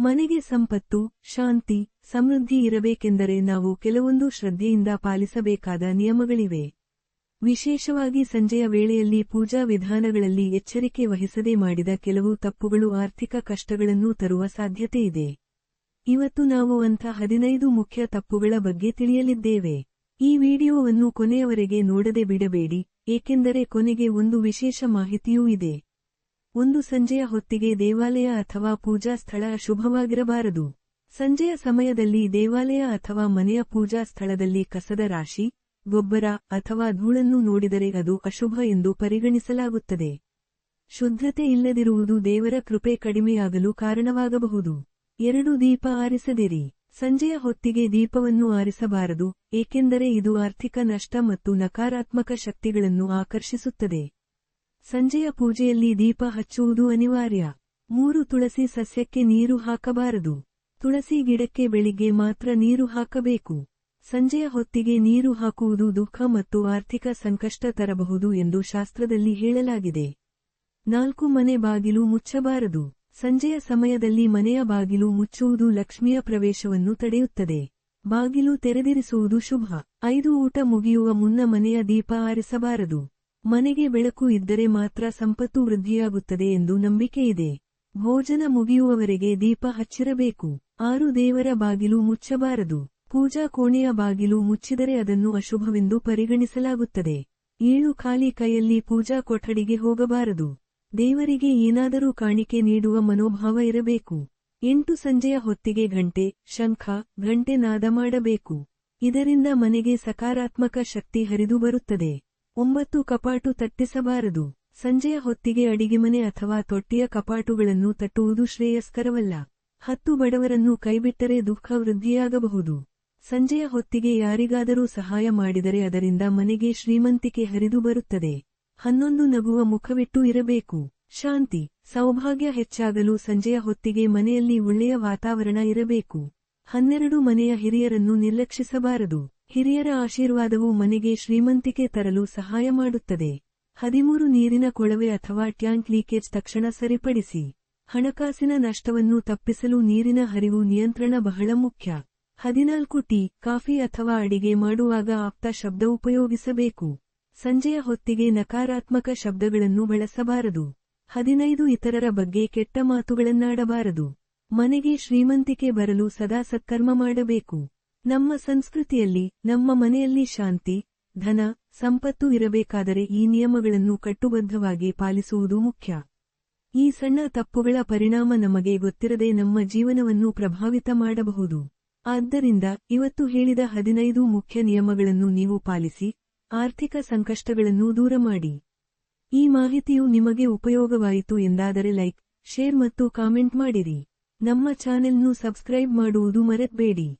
ಮನೆಗೆ ಸಂಪತ್ತು, ಶಾಂತಿ, ಸಮೃದ್ಧಿ ಇರಬೇಕೆಂದರೆ ನಾವು ಕೆಲವೊಂದು ಶ್ರದ್ಧೆಯಿಂದ ಪಾಲಿಸಬೇಕಾದ ನಿಯಮಗಳಿವೆ. ವಿಶೇಷವಾಗಿ ಸಂಜೆಯ ವೇಳೆಯಲ್ಲಿ ಪೂಜಾ ವಿಧಾನಗಳಲ್ಲಿ ಎಚ್ಚರಿಕೆ ವಹಿಸದೆ ಮಾಡಿದ ಕೆಲವು ತಪ್ಪುಗಳು ಆರ್ಥಿಕ ಕಷ್ಟಗಳನ್ನು ತರುವ ಸಾಧ್ಯತೆಯಿದೆ ಇವತ್ತು ನಾವು ಅಂಥ ಹದಿನೈದು ಮುಖ್ಯ ತಪ್ಪುಗಳ ಬಗ್ಗೆ ತಿಳಿಯಲಿದ್ದೇವೆ. ಈ ವಿಡಿಯೋವನ್ನು ಕೊನೆಯವರೆಗೆ ನೋಡದೆ ಬಿಡಬೇಡಿ, ಏಕೆಂದರೆ ಕೊನೆಗೆ ಒಂದು ವಿಶೇಷ ಮಾಹಿತಿಯೂ ಇದೆ. ಒಂದು ಸಂಜೆಯ ಹೊತ್ತಿಗೆ ದೇವಾಲಯ ಅಥವಾ ಪೂಜಾ ಸ್ಥಳ ಶುಭವಾಗಿರಬಾರದು. ಸಂಜೆಯ ಸಮಯದಲ್ಲಿ ದೇವಾಲಯ ಅಥವಾ ಮನೆಯ ಪೂಜಾ ಸ್ಥಳದಲ್ಲಿ ಕಸದ ರಾಶಿ, ಗೊಬ್ಬರ ಅಥವಾ ಧೂಳನ್ನು ನೋಡಿದರೆ ಅದು ಅಶುಭ ಎಂದು ಪರಿಗಣಿಸಲಾಗುತ್ತದೆ. ಶುದ್ಧತೆ ಇಲ್ಲದಿರುವುದು ದೇವರ ಕೃಪೆ ಕಡಿಮೆಯಾಗಲು ಕಾರಣವಾಗಬಹುದು. ಎರಡು ದೀಪ ಆರಿಸದಿರಿ. ಸಂಜೆಯ ಹೊತ್ತಿಗೆ ದೀಪವನ್ನು ಆರಿಸಬಾರದು, ಏಕೆಂದರೆ ಇದು ಆರ್ಥಿಕ ನಷ್ಟ ಮತ್ತು ನಕಾರಾತ್ಮಕ ಶಕ್ತಿಗಳನ್ನು ಆಕರ್ಷಿಸುತ್ತದೆ. ಸಂಜೆಯ ಪೂಜೆಯಲ್ಲಿ ದೀಪ ಹಚ್ಚುವುದು ಅನಿವಾರ್ಯ. ಮೂರು ತುಳಸಿ ಸಸ್ಯಕ್ಕೆ ನೀರು ಹಾಕಬಾರದು. ತುಳಸಿ ಗಿಡಕ್ಕೆ ಬೆಳಿಗ್ಗೆ ಮಾತ್ರ ನೀರು ಹಾಕಬೇಕು. ಸಂಜೆಯ ಹೊತ್ತಿಗೆ ನೀರು ಹಾಕುವುದು ದುಃಖ ಮತ್ತು ಆರ್ಥಿಕ ಸಂಕಷ್ಟ ತರಬಹುದು ಎಂದು ಶಾಸ್ತ್ರದಲ್ಲಿ ಹೇಳಲಾಗಿದೆ. ನಾಲ್ಕು ಮನೆ ಬಾಗಿಲು ಮುಚ್ಚಬಾರದು. ಸಂಜೆಯ ಸಮಯದಲ್ಲಿ ಮನೆಯ ಬಾಗಿಲು ಮುಚ್ಚುವುದು ಲಕ್ಷ್ಮಿಯ ಪ್ರವೇಶವನ್ನು ತಡೆಯುತ್ತದೆ. ಬಾಗಿಲು ತೆರೆದಿರಿಸುವುದು ಶುಭ. ಐದು ಊಟ ಮುಗಿಯುವ ಮುನ್ನ ಮನೆಯ ದೀಪ ಆರಿಸಬಾರದು. ಮನೆಗೆ ಬೆಳಕು ಇದ್ದರೆ ಮಾತ್ರ ಸಂಪತ್ತು ವೃದ್ಧಿಯಾಗುತ್ತದೆ ಎಂದು ನಂಬಿಕೆಯಿದೆ ಭೋಜನ ಮುಗಿಯುವವರೆಗೆ ದೀಪ ಹಚ್ಚಿರಬೇಕು. ಆರು ದೇವರ ಬಾಗಿಲು ಮುಚ್ಚಬಾರದು. ಪೂಜಾ ಕೋಣೆಯ ಬಾಗಿಲು ಮುಚ್ಚಿದರೆ ಅದನ್ನು ಅಶುಭವೆಂದು ಪರಿಗಣಿಸಲಾಗುತ್ತದೆ. ಏಳು ಖಾಲಿ ಕೈಯಲ್ಲಿ ಪೂಜಾ ಕೊಠಡಿಗೆ ಹೋಗಬಾರದು. ದೇವರಿಗೆ ಏನಾದರೂ ಕಾಣಿಕೆ ನೀಡುವ ಮನೋಭಾವ ಇರಬೇಕು. ಎಂಟು ಸಂಜೆಯ ಹೊತ್ತಿಗೆ ಗಂಟೆ ಶಂಖ ಗಂಟೆ ನಾದ ಮಾಡಬೇಕು. ಇದರಿಂದ ಮನೆಗೆ ಸಕಾರಾತ್ಮಕ ಶಕ್ತಿ ಹರಿದು ಬರುತ್ತದೆ. ಒಂಬತ್ತು ಕಪಾಟು ತಟ್ಟಿಸಬಾರದು. ಸಂಜೆಯ ಹೊತ್ತಿಗೆ ಅಡಿಗೆಮನೆ ಅಥವಾ ತೊಟ್ಟಿಯ ಕಪಾಟುಗಳನ್ನು ತಟ್ಟುವುದು ಶ್ರೇಯಸ್ಕರವಲ್ಲ. ಹತ್ತು ಬಡವರನ್ನು ಕೈಬಿಟ್ಟರೆ ದುಃಖ ವೃದ್ಧಿಯಾಗಬಹುದು. ಸಂಜೆಯ ಹೊತ್ತಿಗೆ ಯಾರಿಗಾದರೂ ಸಹಾಯ ಮಾಡಿದರೆ ಅದರಿಂದ ಮನೆಗೆ ಶ್ರೀಮಂತಿಕೆ ಹರಿದು ಬರುತ್ತದೆ. ಹನ್ನೊಂದು ನಗುವ ಮುಖವಿಟ್ಟು ಇರಬೇಕು. ಶಾಂತಿ, ಸೌಭಾಗ್ಯ ಹೆಚ್ಚಾಗಲು ಸಂಜೆಯ ಹೊತ್ತಿಗೆ ಮನೆಯಲ್ಲಿ ಒಳ್ಳೆಯ ವಾತಾವರಣ ಇರಬೇಕು. ಹನ್ನೆರಡು ಮನೆಯ ಹಿರಿಯರನ್ನು ನಿರ್ಲಕ್ಷಿಸಬಾರದು. ಹಿರಿಯರ ಆಶೀರ್ವಾದವು ಮನೆಗೆ ಶ್ರೀಮಂತಿಕೆ ತರಲು ಸಹಾಯ ಮಾಡುತ್ತದೆ. ಹದಿಮೂರು ನೀರಿನ ಕೊಳವೆ ಅಥವಾ ಟ್ಯಾಂಕ್ ಲೀಕೇಜ್ ತಕ್ಷಣ ಸರಿಪಡಿಸಿ. ಹಣಕಾಸಿನ ನಷ್ಟವನ್ನು ತಪ್ಪಿಸಲು ನೀರಿನ ಹರಿವು ನಿಯಂತ್ರಣ ಬಹಳ ಮುಖ್ಯ. ಹದಿನಾಲ್ಕು ಟೀ, ಕಾಫಿ ಅಥವಾ ಅಡಿಗೆ ಮಾಡುವಾಗ ಆಪ್ತ ಶಬ್ದ ಉಪಯೋಗಿಸಬೇಕು. ಸಂಜೆಯ ಹೊತ್ತಿಗೆ ನಕಾರಾತ್ಮಕ ಶಬ್ದಗಳನ್ನು ಬಳಸಬಾರದು. ಹದಿನೈದು ಇತರರ ಬಗ್ಗೆ ಕೆಟ್ಟ ಮಾತುಗಳನ್ನಾಡಬಾರದು. ಮನೆಗೆ ಶ್ರೀಮಂತಿಕೆ ಬರಲು ಸದಾ ಸತ್ಕರ್ಮ ಮಾಡಬೇಕು. ನಮ್ಮ ಸಂಸ್ಕೃತಿಯಲ್ಲಿ, ನಮ್ಮ ಮನೆಯಲ್ಲಿ ಶಾಂತಿ, ಧನ, ಸಂಪತ್ತು ಇರಬೇಕಾದರೆ ಈ ನಿಯಮಗಳನ್ನು ಕಟ್ಟುಬದ್ಧವಾಗಿ ಪಾಲಿಸುವುದು ಮುಖ್ಯ. ಈ ಸಣ್ಣ ತಪ್ಪುಗಳ ಪರಿಣಾಮ ನಮಗೆ ಗೊತ್ತಿರದೆ ನಮ್ಮ ಜೀವನವನ್ನು ಪ್ರಭಾವಿತ ಮಾಡಬಹುದು. ಆದ್ದರಿಂದ, ಇವತ್ತು ಹೇಳಿದ ಹದಿನೈದು ಮುಖ್ಯ ನಿಯಮಗಳನ್ನು ನೀವು ಪಾಲಿಸಿ, ಆರ್ಥಿಕ ಸಂಕಷ್ಟಗಳನ್ನು ದೂರ ಮಾಡಿ. ಈ ಮಾಹಿತಿಯು ನಿಮಗೆ ಉಪಯೋಗವಾಯಿತು ಎಂದಾದರೆ ಲೈಕ್, ಶೇರ್ ಮತ್ತು ಕಾಮೆಂಟ್ ಮಾಡಿರಿ. ನಮ್ಮ ಚಾನೆಲ್ನು ಸಬ್ಸ್ಕ್ರೈಬ್ ಮಾಡುವುದು ಮರೆತಬೇಡಿ.